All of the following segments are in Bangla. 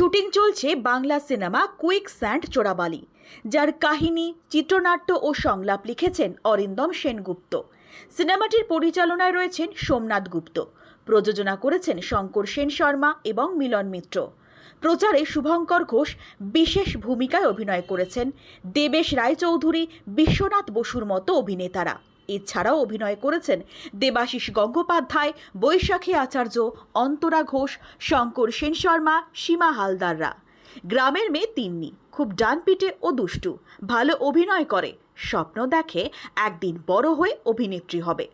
শুটিং চলছে বাংলা সিনেমা কুইক স্যান্ড চোরাবালি, যার কাহিনী, চিত্রনাট্য ও সংলাপ লিখেছেন অরিন্দম সেনগুপ্ত। সিনেমাটির পরিচালনায় রয়েছেন সোমনাথ গুপ্ত। প্রযোজনা করেছেন শঙ্কর সেন শর্মা এবং মিলন মিত্র। প্রচারে শুভঙ্কর ঘোষ বিশেষ ভূমিকায় অভিনয় করেছেন দেবেশ রায়চৌধুরী, বিশ্বনাথ বসুর মতো অভিনেতারা। এছাড়াও অভিনয় করেছেন দেবাশিস গঙ্গোপাধ্যায়, বৈশাখী আচার্য, অন্তরা ঘোষ, শঙ্কর সেন শর্মা, সীমা হালদাররা। গ্রামের মেয়ে তিন্নি, খুব ডানপিটে ও দুষ্টু, ভালো অভিনয় করে, স্বপ্ন দেখে একদিন বড় হয়ে অভিনেত্রী হবে।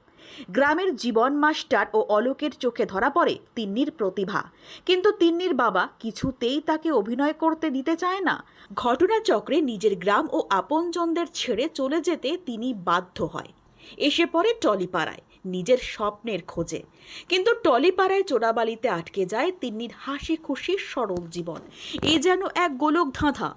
গ্রামের জীবন মাস্টার ও অলোকের চোখে ধরা পড়ে তিন্নির প্রতিভা। কিন্তু তিন্নির বাবা কিছুতেই তাকে অভিনয় করতে দিতে চায় না। ঘটনাচক্রে নিজের গ্রাম ও আপনজনদের ছেড়ে চলে যেতে তিনি বাধ্য হয়। এসে পড়ে টলিপাড়ায়, নিজের স্বপ্নের খোঁজে। কিন্তু টলিপাড়ায় চোরাবালিতে আটকে যায় তিন্নির হাসি খুশি সরল জীবন। এ যেন এক গোলক ধাঁধা।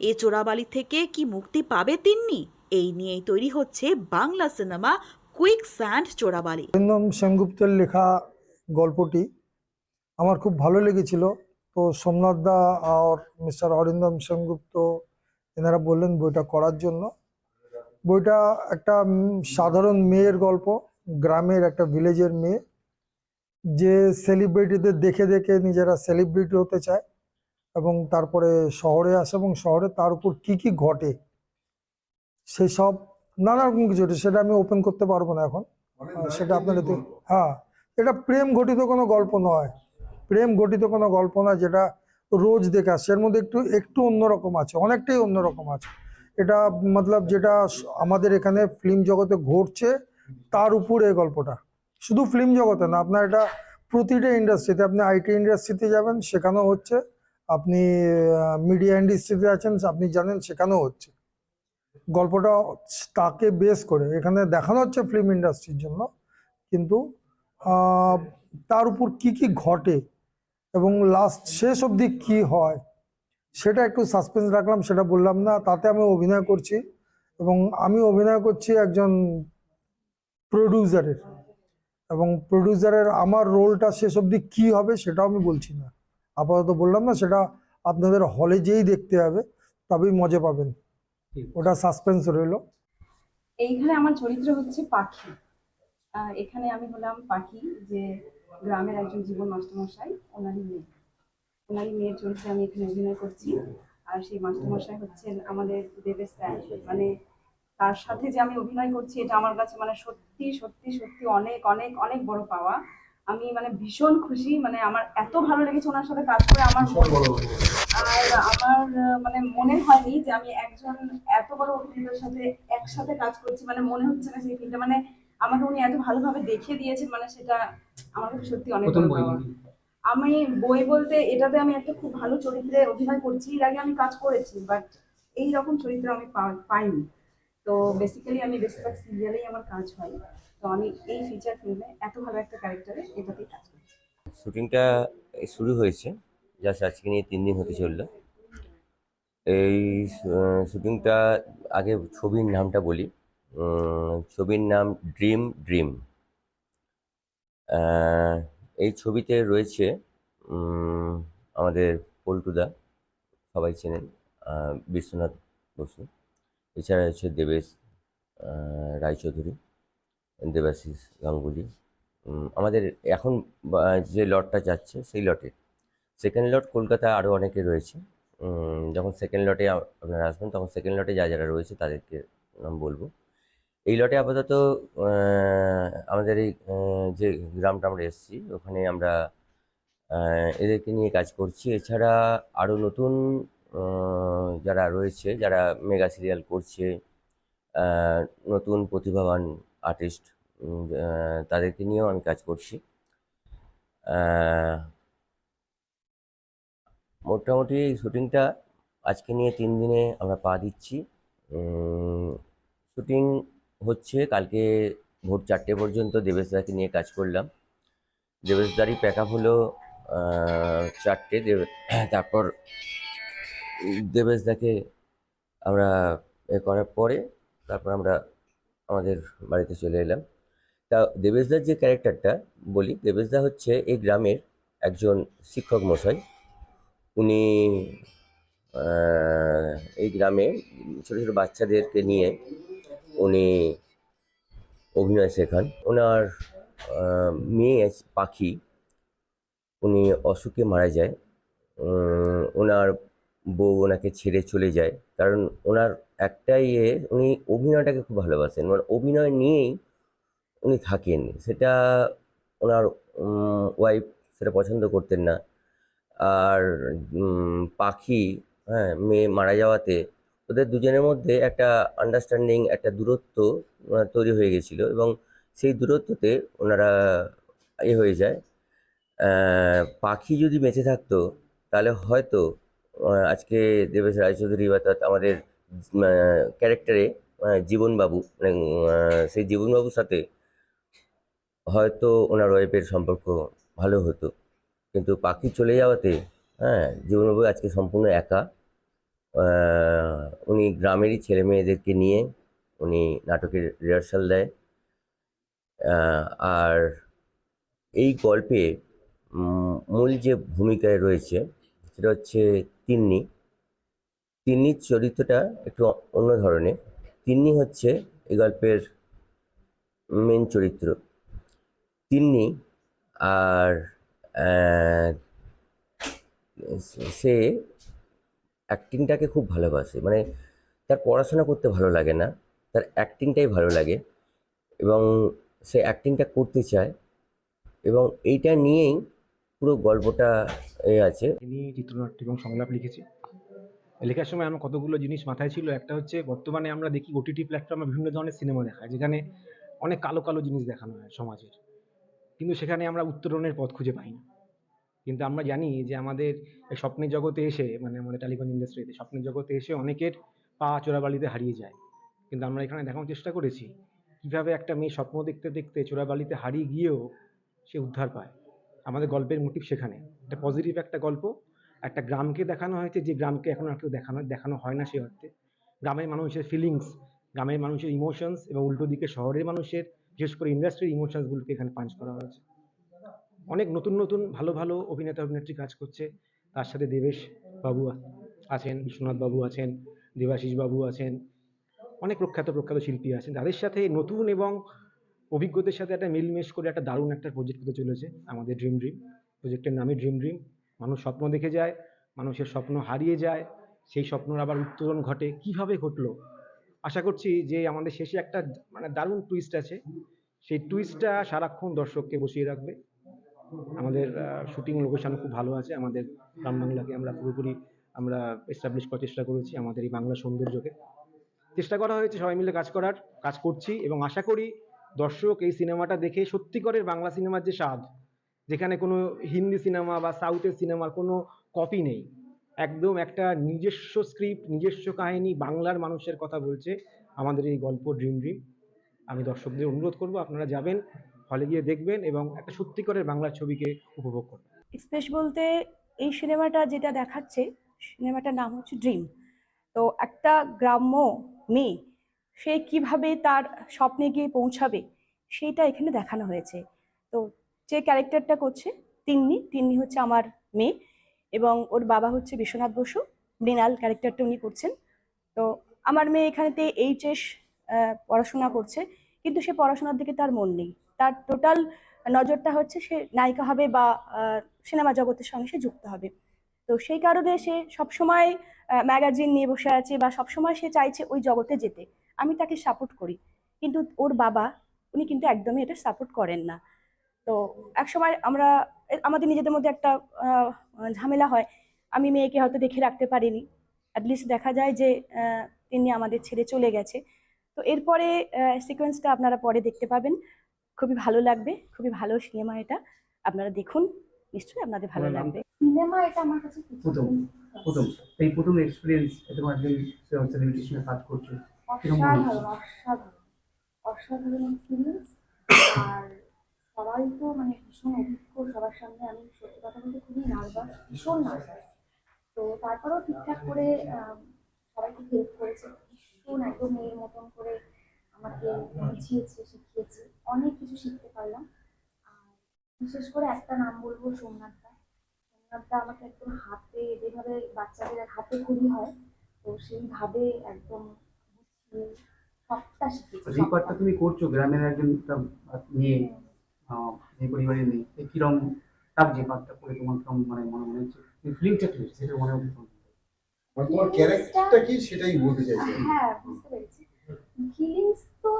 এ চোরাবালি থেকে কি মুক্তি পাবে তিন্নি? এই নিয়েই তৈরি হচ্ছে বাংলা সিনেমা কুইক স্যান্ড চোরাবালি। অরিন্দম সেনগুপ্তের লেখা গল্পটি আমার খুব ভালো লেগেছিল। তো সোমনাথ দা আর মিস্টার অরিন্দম সেনগুপ্ত এনারা বললেন বইটা করার জন্য। বইটা একটা সাধারণ মেয়ের গল্প গ্রামের একটা ভিলেজের মেয়ে যে সেলিব্রিটিদের দেখে দেখে নিজেরা সেলিব্রিটি হতে চায় এবং তারপরে শহরে আসে এবং শহরে তার উপর কি কি ঘটে সেসব নানা রকম কিছু সেটা আমি ওপেন করতে পারব না এখন। সেটা আপনাদের হ্যাঁ এটা প্রেম ঘটিত কোনো গল্প নয়। প্রেম ঘটিত কোনো গল্প নয় যেটা রোজ দেখে আসছে এর মধ্যে একটু একটু অন্যরকম আছে অনেকটাই অন্যরকম আছে। এটা মতলব যেটা আমাদের এখানে ফিল্ম জগতে ঘটছে, তার উপরে গল্পটা। শুধু ফিল্ম জগতে না, আপনার এটা প্রতিটা ইন্ডাস্ট্রিতে আপনি আইটি ইন্ডাস্ট্রিতে যাবেন, সেখানেও হচ্ছে। আপনি মিডিয়া ইন্ডাস্ট্রিতে আছেন, আপনি জানেন, সেখানেও হচ্ছে। গল্পটা তাকে বেস করে। এখানে দেখানো হচ্ছে ফিল্ম ইন্ডাস্ট্রির জন্য, কিন্তু তার উপর কি কি ঘটে এবং লাস্ট শেষ অবধি কি হয় সেটা একটু সাসপেন্স রাখলাম সেটা বললাম না। তাতে আমি অভিনয় করছি এবং আমি অভিনয় করছি একজন প্রডিউসারের এবং প্রডিউসারের আমার রোলটা শেষ অবধি কি হবে সেটাও আমি বলছি না। আপাতত বললাম না সেটা আপনাদের হলে যেই দেখতে হবে তবেই মজা পাবেন। ওটা সাসপেন্স রইল। এইখানে আমার চরিত্র হচ্ছে পাখি। এখানে আমি হলাম পাখি যে গ্রামের একজন জীবন মাস্টারমশাই ওনারই মেয়ে। ওনারই মেয়ের চরিত্রে আমি এখানে অভিনয় করছি। আর সেই মাস্টারমশাই হচ্ছেন আমাদের দেবেশ স্যার। মানে তার সাথে যে আমি অভিনয় করছি এটা আমার কাছে মানে সত্যি সত্যি সত্যি অনেক অনেক অনেক বড় পাওয়া। আমি মানে ভীষণ খুশি মানে আমার এত ভালো লেগেছে ওনার সাথে কাজ করে আমার আর আমার মানে মনে হয়নি যে আমি একজন এত বড় অভিনেতার সাথে একসাথে কাজ করছি মানে মনে হচ্ছে না সেই ফিল্মটা মানে আমাকে উনি এত ভালোভাবে দেখিয়ে দিয়েছেন মানে সেটা আমার কাছে সত্যি অনেক বড় পাওয়া। আমি বই বলতে এটাতে আমি একটা খুব ভালো চরিত্রে অভিনয় করছি, এর আগে আমি কাজ করেছি বাট এই রকম চরিত্র আমি পাইনি। তো বেসিক্যালি আমি বেশিরভাগ সিরিয়ালেই আমার কাজ হয়। তো আমি এই ফিচার ফিল্মে এত ভালো একটা ক্যারেক্টারে এটাতেই কাজ করছি। শুটিংটা শুরু হয়েছে জাস্ট আজকে নিয়ে তিন দিন হতে চলল। এই শুটিংটা আগে ছবির নামটা বলি। ছবির নাম ড্রিম ড্রিম এই ছবিতে রয়েছে আমাদের পল্টুদা, সবাই চেনেন বিশ্বনাথ বসু। এছাড়া হচ্ছে দেবেশ রায়চৌধুরী, দেবাশিস গাঙ্গুলি। আমাদের এখন যে লটটা যাচ্ছে সেই লটে। সেকেন্ড লট কলকাতা আরও অনেকে রয়েছে। যখন সেকেন্ড লটে আপনারা আসবেন, তখন সেকেন্ড লটে যা যারা রয়েছে তাদেরকে নাম বলব। এই লটে আপাতত আমাদের এই যে গ্রামটা আমরা এসেছি, ওখানে আমরা এদেরকে নিয়ে কাজ করছি। এছাড়া আরও নতুন যারা রয়েছে, যারা মেগা সিরিয়াল করছে নতুন প্রতিভাবান আর্টিস্ট তাদেরকে নিয়েও আমি কাজ করছি। মোটামুটি শুটিংটা আজকে নিয়ে তিন দিনে আমরা পা দিচ্ছি। শুটিং হচ্ছে, কালকে ভোর চারটে পর্যন্ত দেবেশদাকে নিয়ে কাজ করলাম। দেবেশদারই প্যাক আপ হলো চারটে। দেব, তারপর দেবেশদাকে আমরা এ করার পরে তারপর আমরা আমাদের বাড়িতে চলে এলাম। তা দেবেশদার যে ক্যারেক্টারটা বলি দেবেশদা হচ্ছে এই গ্রামের একজন শিক্ষক মশাই। উনি এই গ্রামে ছোটো ছোটো বাচ্চাদেরকে নিয়ে উনি অভিনয় শেখান। ওনার মেয়ে পাখি। উনি অসুখে মারা যায়। ওনার বউ ওনাকে ছেড়ে চলে যায়। কারণ ওনার একটাই ইয়ে উনি অভিনয়টাকে খুব ভালোবাসেন। মানে অভিনয় নিয়েই উনি থাকেন। সেটা ওনার ওয়াইফ সেটা পছন্দ করতেন না। আর পাখি হ্যাঁ মেয়ে মারা যাওয়াতে ওদের দুজনের মধ্যে একটা আন্ডারস্ট্যান্ডিং একটা দূরত্ব তৈরি হয়ে গেছিল এবং সেই দূরত্বতে ওনারা এ হয়ে যায়। পাখি যদি বেঁচে থাকতো, তাহলে হয়তো আজকে দেবেশ রায়চৌধুরী অর্থাৎ আমাদের ক্যারেক্টারে জীবনবাবু মানে সেই জীবনবাবুর সাথে হয়তো ওনার ওয়াইফের সম্পর্ক ভালো হতো। কিন্তু পাখি চলে যাওয়াতে হ্যাঁ জীবনবাবু আজকে সম্পূর্ণ একা। উনি গ্রামেরই ছেলে মেয়েদেরকে নিয়ে উনি নাটকের রিহার্সাল দেয়। আর এই গল্পে মূল যে ভূমিকায় রয়েছে সেটা হচ্ছে তিন্নি। তিন্নির চরিত্রটা একটু অন্য ধরনের। তিন্নি হচ্ছে এই গল্পের মেন চরিত্র। তিন্নি আর সে অ্যাক্টিংটাকে খুব ভালোবাসে। মানে তার পড়াশোনা করতে ভালো লাগে না, তার অ্যাক্টিংটাই ভালো লাগে এবং সে অ্যাক্টিংটা করতে চায় এবং এইটা নিয়েই পুরো গল্পটা এ আছে। তিনি চিত্রনাট্য এবং সংলাপ লিখেছি লেখার সময় আমার কতগুলো জিনিস মাথায় ছিল, একটা হচ্ছে বর্তমানে আমরা দেখি ওটিটি প্ল্যাটফর্মে বিভিন্ন ধরনের সিনেমা দেখায়, যেখানে অনেক কালো কালো জিনিস দেখানো হয় সমাজের। কিন্তু সেখানে আমরা উত্তরণের পথ খুঁজে পাই না। কিন্তু আমরা জানি যে আমাদের স্বপ্নের জগতে এসে মানে আমাদের টেলিকম ইন্ডাস্ট্রিতে স্বপ্নের জগতে এসে অনেকের পা চোরাবালিতে হারিয়ে যায়। কিন্তু আমরা এখানে দেখানোর চেষ্টা করেছি, কীভাবে একটা মেয়ে স্বপ্ন দেখতে দেখতে চোরাবালিতে হারিয়ে গিয়েও সে উদ্ধার পায়। আমাদের গল্পের মোটিভ সেখানে। একটা পজিটিভ একটা গল্প, একটা গ্রামকে দেখানো হয়েছে, যে গ্রামকে এখন আর কেউ দেখানো দেখানো হয় না সে অর্থে। গ্রামের মানুষের ফিলিংস গ্রামের মানুষের ইমোশনস এবং উল্টো দিকে শহরের মানুষের, বিশেষ করে ইন্ডাস্ট্রির ইমোশনসগুলোকে এখানে পাঞ্চ করা হয়েছে। অনেক নতুন নতুন, ভালো ভালো অভিনেতা, অভিনেত্রী কাজ করছে। তার সাথে দেবেশ বাবু আছেন, বিশ্বনাথ বাবু আছেন, দেবাশিস বাবু আছেন, অনেক প্রখ্যাত প্রখ্যাত শিল্পী আছেন। তাদের সাথে নতুন এবং অভিজ্ঞদের সাথে একটা মিলমেশ করে একটা দারুণ একটা প্রজেক্ট হতে চলেছে, আমাদের ড্রিম ড্রিম প্রজেক্টের নামই ড্রিম ড্রিম মানুষ স্বপ্ন দেখে যায়, মানুষের স্বপ্ন হারিয়ে যায়, সেই স্বপ্নর আবার উত্তরণ ঘটে। কীভাবে ঘটলো? আশা করছি যে আমাদের শেষে একটা মানে দারুণ টুইস্ট আছে। সেই টুইস্টটা সারাক্ষণ দর্শককে বসিয়ে রাখবে। আমাদের শুটিং লোকেশন খুব ভালো আছে। আমাদের গ্রাম বাংলাকে আমরা পুরোপুরি আমরা এস্টাবলিশ করার চেষ্টা করেছি আমাদের এই বাংলা সৌন্দর্যকে। চেষ্টা করা হয়েছে সবাই মিলে কাজ করার, কাজ করছি এবং আশা করি দর্শক এই সিনেমাটা দেখে সত্যিকারের বাংলা সিনেমার যে স্বাদ, যেখানে কোনো হিন্দি সিনেমা বা সাউথের সিনেমার কোনো কপি নেই, একদম একটা নিজস্ব স্ক্রিপ্ট নিজস্ব কাহিনী বাংলার মানুষের কথা বলছে আমাদের এই গল্প ড্রিম ড্রিম আমি দর্শকদের অনুরোধ করব, আপনারা যাবেন হলে গিয়ে দেখবেন এবং একটা সত্যিকারের বাংলা ছবিকে উপভোগ করবেন। স্পেস বলতে এই সিনেমাটা যেটা দেখাচ্ছে, সিনেমাটার নাম হচ্ছে ড্রিম তো একটা গ্রাম্য মেয়ে, সে কীভাবে তার স্বপ্নে গিয়ে পৌঁছাবে সেইটা এখানে দেখানো হয়েছে। তো যে ক্যারেক্টারটা করছে, তিন্নি তিন্নি হচ্ছে আমার মেয়ে এবং ওর বাবা হচ্ছে বিশ্বনাথ বসু, মৃণাল ক্যারেক্টারটা উনি করছেন। তো আমার মেয়ে এখানেতে এইচএস পড়াশোনা করছে, কিন্তু সে পড়াশোনার দিকে তার মন নেই। তার টোটাল নজরটা হচ্ছে সে নায়িকা হবে বা সিনেমা জগতের সঙ্গে সে যুক্ত হবে। তো সেই কারণে সে সবসময় ম্যাগাজিন নিয়ে বসে আছে বা সবসময় সে চাইছে ওই জগতে যেতে। আমি তাকে সাপোর্ট করি। কিন্তু ওর বাবা, উনি কিন্তু একদমই এটা সাপোর্ট করেন না। তো একসময় আমরা, আমাদের নিজেদের মধ্যে একটা ঝামেলা হয়। আমি মেয়েকে হয়তো দেখে রাখতে পারিনি। অ্যাটলিস্ট দেখা যায় যে তিনি আমাদের ছেড়ে চলে গেছে। তো এরপরে সিকোয়েন্সটা আপনারা পরে দেখতে পাবেন। খুবই ভালো লাগবে খুবই ভালো সিনেমা এটা। আপনারা দেখুন নিশ্চয়ই আপনাদের ভালো লাগবে। সিনেমা এটা আমার কাছে প্রথম। প্রথম এই প্রথম এক্সপিরিয়েন্স তোমার সেলিব্রিটির সঙ্গে কাজ করছ কীরকম অসাধারণ অসাধারণ। অসাধারণ এক্সপিরিয়েন্স আর সবাই তো মানে ভীষণ অভিজ্ঞ সবার সামনে আমি সত্যি কথা বলতে খুবই নার্ভাস ভীষণ নার্ভাস তো তারপরেও ঠিকঠাক করে আম, সবাই খুব হেল্প করেছে ভীষণ একদম মেয়ের মতন করে আমাকে বুঝিয়েছে শিখিয়েছে। অনেক কিছু শিখতে পারলাম। আর বিশেষ করে একটা নাম বলব সোমনাথ দা সোমনাথ দা আমাকে একদম হাতে যেভাবে বাচ্চাদের হাতে খড়ি হয় তো সেইভাবে একদম গুছিয়ে সবটা শিখেছি যে পার্টটা তুমি করছ গ্রামের একজন একটা মেয়ে আহ, যে পরিবারের মেয়ে এই কিরম তার যে পার্টটা করে তোমার কিরম মানে মনে মনে হচ্ছে? ফিলিংটা কি সেটা মনে হচ্ছে তোমার ক্যারেক্টারটা কি সেটাই বলতে চাইছি? হ্যাঁ বুঝতে পেরেছি। ফিলিংস তো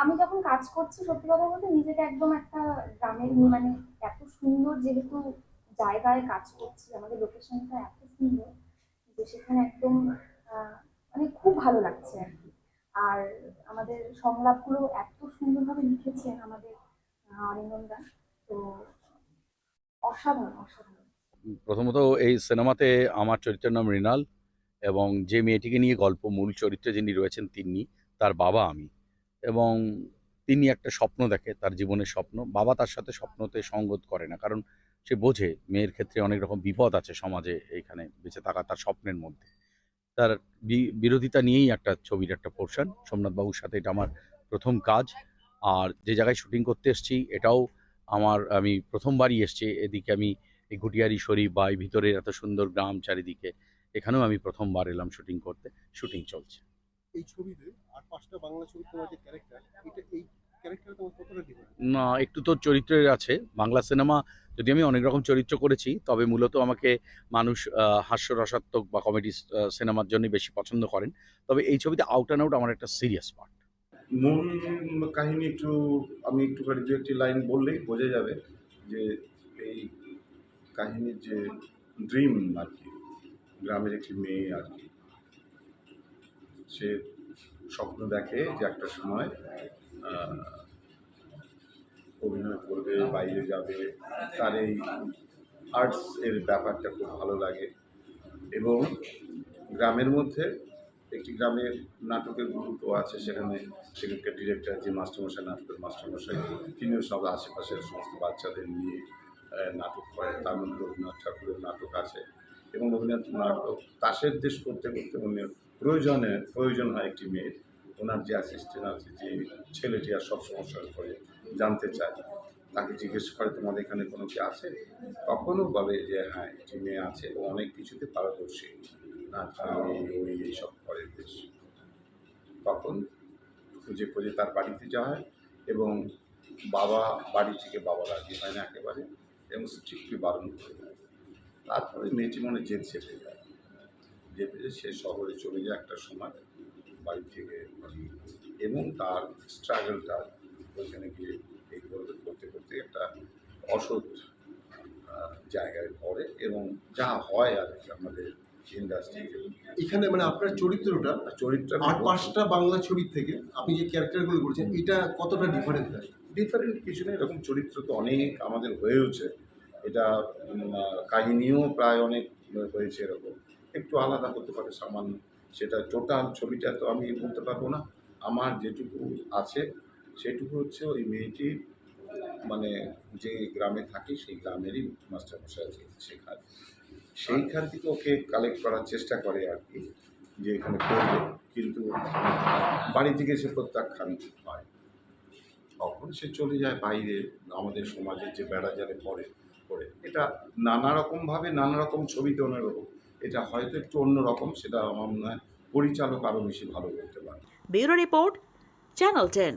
আমি যখন কাজ করছি সত্যি কথা বলতে নিজেকে একদম একটা গ্রামের মানে এত সুন্দর যেহেতু জায়গায় কাজ করছি আমাদের লোকেশনটা এত সুন্দর যে সেখানে একদম মানে খুব ভালো লাগছে আর কি। আর আমাদের সংলাপগুলো এত সুন্দরভাবে লিখেছেন আমাদের আহ, অরিন্দমদা তো অসাধারণ অসাধারণ। প্রথমত এই সিনেমাতে আমার চরিত্রের নাম মৃণাল এবং যে মেয়েটিকে নিয়ে গল্প মূল চরিত্রে যিনি রয়েছেন তিনি তার বাবা আমি। এবং তিনি একটা স্বপ্ন দেখে, তার জীবনের স্বপ্ন। বাবা তার সাথে স্বপ্নতে সঙ্গত করে না, কারণ সে বোঝে মেয়ের ক্ষেত্রে অনেক রকম বিপদ আছে সমাজে এইখানে বেঁচে থাকা তার স্বপ্নের মধ্যে। তার বিরোধিতা নিয়েই একটা ছবির একটা পোর্শন। সোমনাথ বাবুর সাথে এটা আমার প্রথম কাজ। আর যে জায়গায় শুটিং করতে এসেছি, এটাও আমার, আমি প্রথমবারই এসেছি। এদিকে আমি এই ঘুটিয়ারি শরীফ বা এই ভিতরের এত সুন্দর গ্রাম চারিদিকে, এখানেও আমি প্রথমবার এলাম শুটিং করতে। শুটিং চলছে। এই ছবিতে আর পাঁচটা বাংলা ছবি তোমার যে ক্যারেক্টার এটা এই ক্যারেক্টার তোমার কতটা ডিফারেন্ট না একটু তো চরিত্রের আছে। বাংলা সিনেমা যদি আমি অনেক রকম চরিত্র করেছি তবে মূলত আমাকে মানুষ হাস্যরসাত্মক বা কমেডি সিনেমার জন্য বেশি পছন্দ করেন। তবে এই ছবিতে আউট অ্যান্ড আউট আমার একটা সিরিয়াস পার্ট মূল কাহিনী একটু আমি একটুখানি দু একটি লাইন বললেই বোঝা যাবে যে এই কাহিনীর যে ড্রিম আর কি গ্রামের একটি মেয়ে আর কি। সে স্বপ্ন দেখে যে একটা সময় অভিনয় করবে, বাইরে যাবে। তার এই আর্টস এর ব্যাপারটা খুব ভালো লাগে এবং গ্রামের মধ্যে একটি গ্রামের নাটকের গুরুত্ব আছে। সেখানে সেখানকার ডিরেক্টর যে মাস্টারমশাই, নাটকের মাস্টারমশাই, তিনিও সব আশেপাশের সমস্ত বাচ্চাদের নিয়ে নাটক করেন। তার মধ্যে রবীন্দ্রনাথ ঠাকুরের নাটক আছে এবং রবীন্দ্রনাথ নাটক তাসের দেশ করতে করতে উনি প্রয়োজনে প্রয়োজন হয় একটি মেয়ের। ওনার যে অ্যাসিস্ট্যান্ট আছে, যে ছেলেটি আর সব সমস্যার করে জানতে চায়, তাকে জিজ্ঞেস করে, তোমাদের এখানে কোনো কি আছে? তখনও বলে যে হ্যাঁ একটি মেয়ে আছে, ও অনেক কিছুতে পারদর্শী। নাচ ওই এইসব করে বেশ। তখন খুঁজে খুঁজে তার বাড়িতে যাওয়া হয় এবং বাবা, বাড়ি থেকে বাবা রাজি হয় না একেবারে এবং স্ট্রিক্টলি বারণ করে দেয়। তারপরে মেয়েটি মনে জেদ চেপে যায়। চেপে সে শহরে চলে যায় একটা সময় বাড়ি থেকে এবং তার স্ট্রাগলটা ওইখানে গিয়ে এই করতে করতে করতে একটা অসৎ জায়গায় পড়ে এবং যা হয় আর কি আমাদের ইন্ডাস্ট্রিতে এখানে মানে আপনার চরিত্রটা চরিত্র আর পাঁচটা বাংলা ছবির থেকে আপনি যে ক্যারেক্টারগুলো করেছেন এটা কতটা ডিফারেন্ট লাগে ডিফারেন্ট কিছু নেই এরকম চরিত্র তো অনেক আমাদের হয়েওছে। এটা কাহিনীও প্রায় অনেক হয়েছে এরকম। একটু আলাদা হতে পারে সামান্য। সেটা টোটাল ছবিটা তো আমি বলতে পারব না। আমার যেটুকু আছে, সেটুকু হচ্ছে ওই মেয়েটি মানে যে গ্রামে থাকি, সেই গ্রামেরই মাস্টারমশাই আছে সেখানে সেইখান থেকে ওকে কালেক্ট করার চেষ্টা করে আর কি, যে এখানে করবে। কিন্তু বাড়ি থেকে সে প্রত্যাখ্যান হয়। তখন সে চলে যায় বাইরে, আমাদের সমাজের যে বেড়া জালে পড়ে পড়ে। এটা নানা রকমভাবে নানা রকম ছবিতে অন্যরকম এটা হয়তো একটু অন্যরকম, সেটা আমার মনে হয় পরিচালক আরও বেশি ভালো করতে পারে ব্যুরো রিপোর্ট, চ্যানেল টেন।